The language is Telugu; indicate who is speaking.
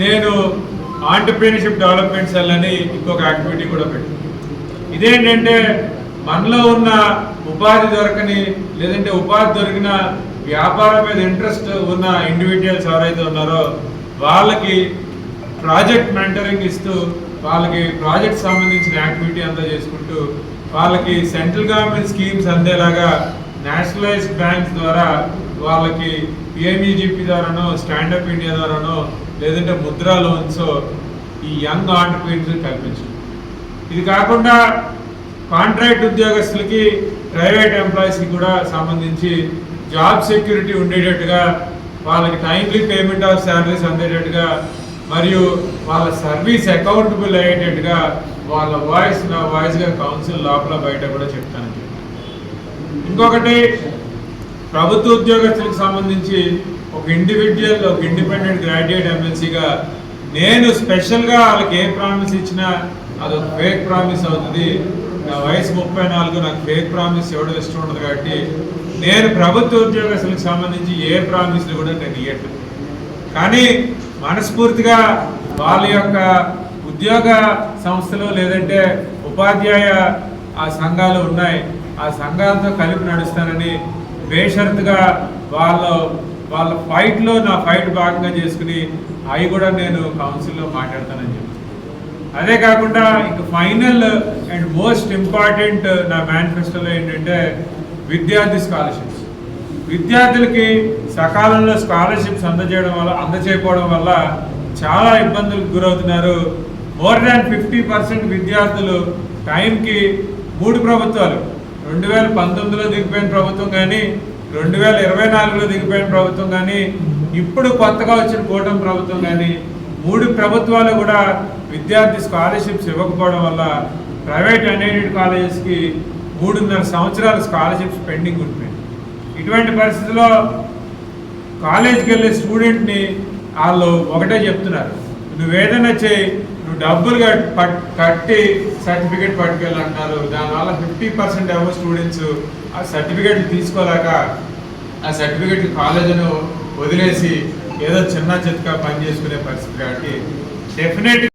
Speaker 1: నేను ఆంటర్ప్రీనర్షిప్ డెవలప్మెంట్ సెల్ అని ఇంకొక యాక్టివిటీ కూడా పెట్టాను. ఇదేంటంటే మనలో ఉన్న ఉపాధి దొరకని లేదంటే ఉపాధి దొరికిన వ్యాపారం మీద ఇంట్రెస్ట్ ఉన్న ఇండివిజువల్స్ ఎవరైతే ఉన్నారో వాళ్ళకి ప్రాజెక్ట్ మెంటరింగ్ ఇస్తూ వాళ్ళకి ప్రాజెక్ట్ సంబంధించిన యాక్టివిటీ అంతా చేసుకుంటూ వాళ్ళకి సెంట్రల్ గవర్నమెంట్ స్కీమ్స్ అందేలాగా నేషనలైజ్డ్ బ్యాంక్స్ ద్వారా వాళ్ళకి పిఎంఈజీపీ ద్వారానో స్టాండప్ ఇండియా ద్వారానో లేదంటే ముద్రా లోన్స్ ఈ యంగ్ ఆంటర్ప్రీనర్స్ కల్పించడం ఇది కాకుండా కాంట్రాక్ట్ ఉద్యోగస్తులకి ప్రైవేట్ ఎంప్లాయీస్కి కూడా సంబంధించి జాబ్ సెక్యూరిటీ ఉండేటట్టుగా వాళ్ళకి టైమ్లీ పేమెంట్ ఆఫ్ శాలరీస్ అందేటట్టుగా మరియు వాళ్ళ సర్వీస్ అకౌంటబుల్ అయ్యేటట్టుగా వాళ్ళ వాయిస్ నా వాయిస్గా కౌన్సిల్ లోపల బయట కూడా చెప్తాను ఇంకొకటి ప్రభుత్వ ఉద్యోగస్తులకు సంబంధించి ఒక ఇండివిజువల్ ఒక ఇండిపెండెంట్ గ్రాడ్యుయేట్ ఎమ్మెల్సీగా నేను స్పెషల్గా వాళ్ళకి ఏ ప్రామిస్ ఇచ్చినా అది ఒక ఫేక్ ప్రామిస్ అవుతుంది. నా వయసు ముప్పై నాలుగు నాకు ఫేక్ ప్రామిస్ ఎవడో ఇష్టం ఉండదు కాబట్టి నేను ప్రభుత్వ ఉద్యోగస్తులకు సంబంధించి ఏ ప్రామిస్లు కూడా నేను ఇవ్వట్లేదు కానీ మనస్ఫూర్తిగా వాళ్ళ యొక్క ఉద్యోగ సంస్థలు లేదంటే ఉపాధ్యాయ ఆ సంఘాలు ఉన్నాయి. ఆ సంఘాలతో కలిపి నడుస్తానని బేషరత్గా వాళ్ళ వాళ్ళ ఫైట్లో నా ఫైట్ భాగంగా చేసుకుని అవి కూడా నేను కౌన్సిల్లో మాట్లాడతానని చెప్పి అదే కాకుండా ఇంక ఫైనల్ అండ్ మోస్ట్ ఇంపార్టెంట్ నా మేనిఫెస్టోలో ఏంటంటే విద్యార్థి స్కాలర్షిప్స్. విద్యార్థులకి సకాలంలో స్కాలర్షిప్స్ అందజేయడం వల్ల అందచేయకపోవడం వల్ల చాలా ఇబ్బందులకు గురవుతున్నారు. మోర్ దాన్ ఫిఫ్టీ పర్సెంట్ విద్యార్థులు టైంకి మూడు ప్రభుత్వాలు రెండు వేల పంతొమ్మిదిలో దిగిపోయిన ప్రభుత్వం కానీ రెండు వేల ఇరవై నాలుగులో దిగిపోయిన ప్రభుత్వం కానీ ఇప్పుడు కొత్తగా వచ్చిన కూటమి ప్రభుత్వం కానీ మూడు ప్రభుత్వాలు కూడా విద్యార్థి స్కాలర్షిప్స్ ఇవ్వకపోవడం వల్ల ప్రైవేట్ అన్ఎయిడెడ్ కాలేజెస్కి మూడున్నర సంవత్సరాల స్కాలర్షిప్స్ పెండింగ్ ఉంటున్నాయి. ఇటువంటి పరిస్థితుల్లో కాలేజీకి వెళ్ళే స్టూడెంట్ని వాళ్ళు ఒకటే చెప్తున్నారు. నువ్వేదైనా చేయి నువ్వు డబ్బులు కట్టి సర్టిఫికేట్ పట్టుకెళ్ళంటారు. దానివల్ల ఫిఫ్టీ పర్సెంట్ ఎవరు స్టూడెంట్స్ ఆ సర్టిఫికేట్ తీసుకోలేక ఆ సర్టిఫికేట్ కాలేజీను వదిలేసి ఏదో చిన్న చితక పని చేసుకునే పరిస్థితి కాబట్టి డెఫినెట్